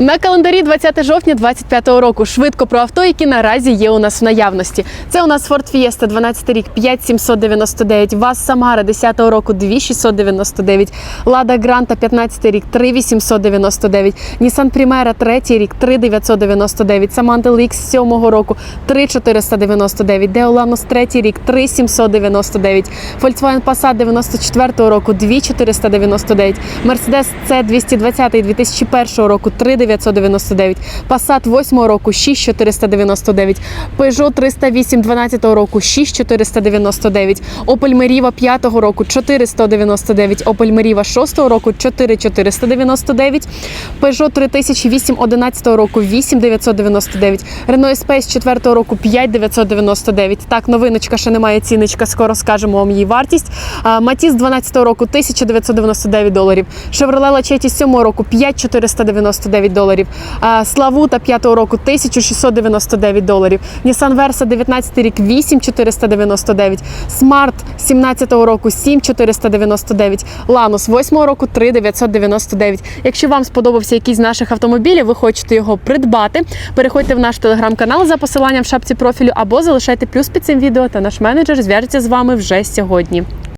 На календарі 20 жовтня 25 року. Швидко про авто, які наразі є у нас в наявності. Це у нас Ford Fiesta 12 рік 5799, ВАЗ Самара 10 року 2699, Лада Гранта 15 рік 3899, Nissan Primera 3 рік 3999, Samantha X 7 року 3499, Deolanos 3 рік 3799, Volkswagen Passat 94 року 2499, Mercedes C 220 2001 року 3999, Passat 8 року 6499, Peugeot 308 12 року 6499, Opel Meriva 5 року 499, Opel Meriva 6 року 4499, Peugeot 3008 11 року 8999, Renault Espace 4 року 5999. Так, новиночка ще немає ціночка, скоро скажемо вам її вартість. Матіс 12 року 1999 доларів. Chevrolet Lachetti 7 року 5499 доларів. А, Славута 5-го року 1699 доларів. Nissan Versa 19 рік 8499. Smart 17 року 7499. Lanos 8 року 3999. Якщо вам сподобався якийсь з наших автомобілів, ви хочете його придбати, переходьте в наш телеграм-канал за посиланням в шапці профілю або залишайте плюс під цим відео, та наш менеджер зв'яжеться з вами вже сьогодні.